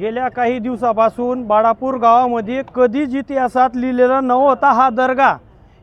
गेल्या काही दिवसापासून बाळापूर गावामध्ये कधीच इतिहासात लिहिलेला नव्हता हा दर्गा.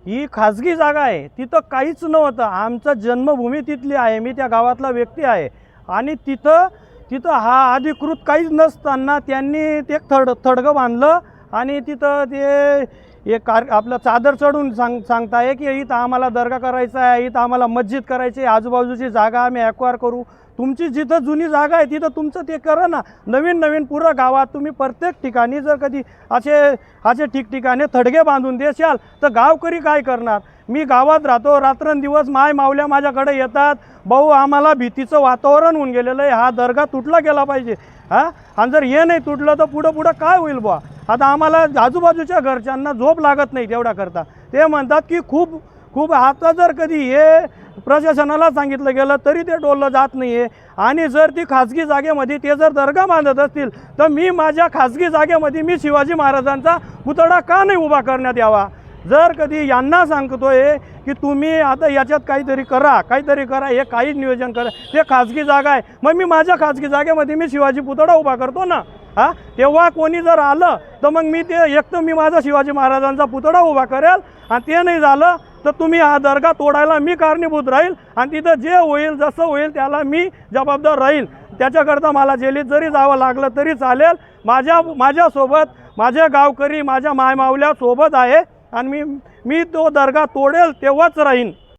ही खाजगी जागा आहे. तिथं काहीच नव्हतं. आमचं जन्मभूमी तिथली आहे. मी त्या गावातला व्यक्ती आहे. आणि तिथं तिथं हा अधिकृत काहीच नसताना त्यांनी ते थड थडगं बांधलं आणि तिथं ते एक कार आपलं चादर चढून सांग सांगताय की इथं आम्हाला दर्गा करायचा आहे इथं आम्हाला मस्जिद करायची आहे आजूबाजूची जागा आम्ही ॲक्वायर करू. तुमची जिथं जुनी जागा आहे तिथं तुमचं ते करा ना. नवीन नवीन पुरं गावात तुम्ही प्रत्येक ठिकाणी जर कधी असे असे ठिकठिकाणी थडगे बांधून देशाल तर गावकरी काय करणार? मी गावात राहतो रात्रंदिवस माय मावल्या माझ्याकडे येतात. भाऊ आम्हाला भीतीचं वातावरण होऊन गेलेलं आहे. हा दर्गा तुटला गेला पाहिजे. हां? आणि जर हे नाही तुटलं तर पुढं पुढं काय होईल बुवा? आता आम्हाला आजूबाजूच्या घरच्यांना झोप लागत नाही तेवढ्याकरता. ते म्हणतात की खूप खूप आता जर कधी हे प्रशासनाला सांगितलं गेलं तरी ते डोललं जात नाही आहे आणि जर ती खाजगी जागेमध्ये ते जर दर्गा बांधत असतील तर मी माझ्या खाजगी जागेमध्ये मी शिवाजी महाराजांचा पुतळा का नाही उभा करण्यात यावा? जर कधी यांना सांगतोय की तुम्ही आता याच्यात काहीतरी करा काहीतरी करा हे काहीच नियोजन करा. हे खाजगी जागा आहे. मग मी माझ्या खाजगी जागेमध्ये मी शिवाजी पुतळा उभा करतो ना? हा? तेव्हा कोणी जर आलं तर मग मी ते एक तर मी माझा शिवाजी महाराजांचा पुतळा उभा करेल आणि ते नाही झालं तर तुम्ही हा दर्गा तोडायला मी कारणीभूत राहील आणि तिथं जे होईल जसं होईल त्याला मी जबाबदार राहील. त्याच्याकरता मला जेलीत जरी जावं लागलं तरी चालेल. माझ्या माझ्यासोबत माझ्या गावकरी माझ्या मायमावल्यासोबत आहे आणि मी मी तो दर्गा तोडेल तेव्हाच राहीन.